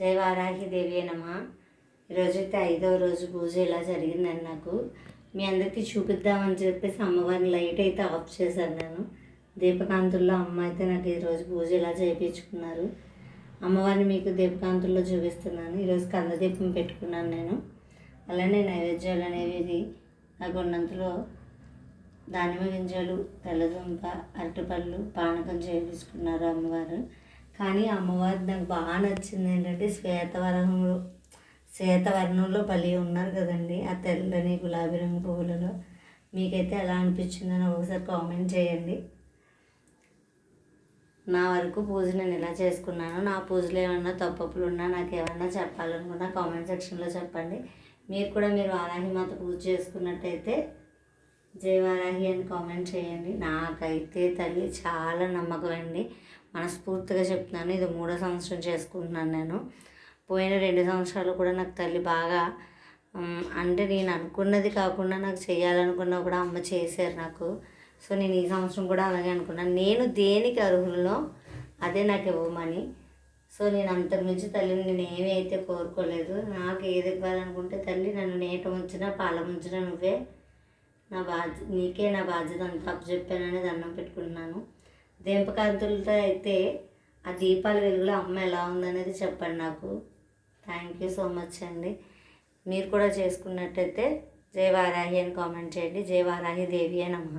జై వారాహి నమ. ఈరోజైతే ఐదవ రోజు పూజ ఇలా జరిగిందండి నాకు. మీ అందరికీ చూపిద్దామని చెప్పేసి అమ్మవారిని లైట్ అయితే ఆఫ్ చేశాను నేను. దీపకాంతుల్లో అమ్మ అయితే నాకు ఈరోజు పూజ ఇలా చేయించుకున్నారు. అమ్మవారిని మీకు దీపకాంతుల్లో చూపిస్తున్నాను. ఈరోజు కందదీపం పెట్టుకున్నాను నేను. అలానే నైవేద్యాలు అనేవి నాకు ఉన్నంతలో దానిమ్మ గింజలు తెల్లదుంప అరటిపళ్ళు పానకం చేయించుకున్నారు అమ్మవారు. కానీ అమ్మవారు నాకు బాగా నచ్చింది ఏంటంటే శ్వేతవరణంలో శ్వేతవర్ణంలో బలి ఉన్నారు కదండి ఆ తెల్లని గులాబీ రంగు పువ్వులలో. మీకైతే ఎలా అనిపించిందని ఒకసారి కామెంట్ చేయండి. నా వరకు పూజ నేను ఇలా చేసుకున్నాను. నా పూజలో ఏమన్నా తప్పప్పులు ఉన్నా నాకు ఏమన్నా చెప్పాలనుకున్నా కామెంట్ సెక్షన్లో చెప్పండి. మీరు కూడా మీరు వారాహి మాత పూజ చేసుకున్నట్టయితే జయవారాహి అని కామెంట్ చేయండి. నాకైతే తల్లి చాలా నమ్మకం అండి. మనస్ఫూర్తిగా చెప్తున్నాను. ఇది మూడో సంవత్సరం చేసుకుంటున్నాను నేను. పోయిన రెండు సంవత్సరాలు కూడా నాకు తల్లి బాగా అంటే నేను అనుకున్నది కాకుండా నాకు చేయాలనుకున్నా కూడా అమ్మ చేశారు నాకు. సో నేను ఈ సంవత్సరం కూడా అలాగే అనుకున్నాను. నేను దేనికి అర్హులలో అదే నాకు ఇవ్వమని. సో నేను అంతకుమించి తల్లిని నేను ఏమీ అయితే కోరుకోలేదు. నాకు ఏది ఇవ్వాలనుకుంటే తల్లి నన్ను నేట ఉంచినా పాల ఉంచినా నువ్వే. నా బాధ్యత నీకే నా బాధ్యత అంతా చెప్పానని దండం పెట్టుకుంటున్నాను. దీపకాంతులతో అయితే ఆ దీపాల వెలుగులో అమ్మ ఎలా ఉందనేది చెప్పండి నాకు. థ్యాంక్ యూ సో మచ్ అండి. మీరు కూడా చేసుకున్నట్టయితే జై వారాహి అని కామెంట్ చేయండి. జై వారాహి దేవి అని అమ్మ